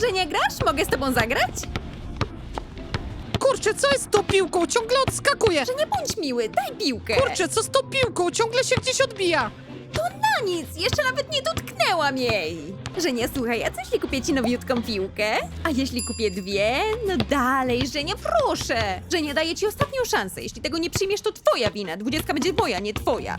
że nie grasz? Mogę z tobą zagrać? Kurczę, co jest z tą piłką? Ciągle odskakuje. Że nie bądź miły, daj piłkę. Kurczę, co z tą piłką? Ciągle się gdzieś odbija. To na nic, jeszcze nawet nie dotknęłam jej. Że nie, słuchaj, a co jeśli kupię ci nowiutką piłkę? A jeśli kupię dwie? No dalej, że nie, proszę. Że nie daję ci ostatnią szansę. Jeśli tego nie przyjmiesz, to twoja wina. Dwudziestka będzie moja, nie twoja.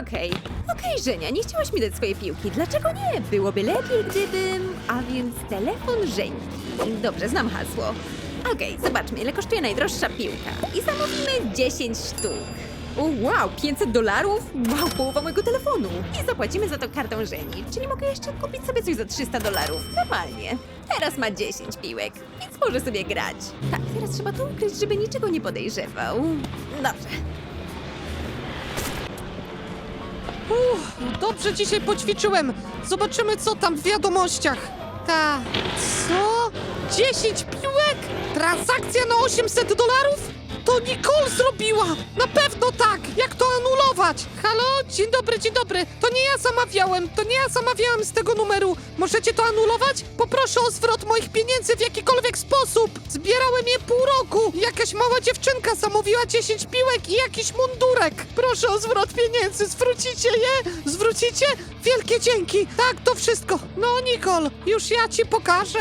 Okej, okej, Żenia, nie chciałaś mi dać swojej piłki. Dlaczego nie? Byłoby lepiej, gdybym... A więc telefon Żeńki. Dobrze, znam hasło. Okej, zobaczmy, ile kosztuje najdroższa piłka. I zamówimy 10 sztuk. O, wow, 500 dolarów? Wow, połowa mojego telefonu. I zapłacimy za to kartą Żeni. Czyli mogę jeszcze kupić sobie coś za 300 dolarów. Normalnie. Teraz ma 10 piłek, więc może sobie grać. Tak, teraz trzeba to ukryć, żeby niczego nie podejrzewał. Dobrze. Uff, dobrze dzisiaj poćwiczyłem. Zobaczymy, co tam w wiadomościach. Ta, co? 10 piłek? Transakcja na 800 dolarów? To Nicole zrobiła! Na pewno tak! Jak to anulować? Halo? Dzień dobry, dzień dobry. To nie ja zamawiałem, to nie ja zamawiałem z tego numeru. Możecie to anulować? Poproszę o zwrot moich pieniędzy w jakikolwiek Mała dziewczynka zamówiła 10 piłek i jakiś mundurek. Proszę o zwrot pieniędzy. Zwrócicie je? Zwrócicie? Wielkie dzięki. Tak, to wszystko. No, Nicole, już ja ci pokażę.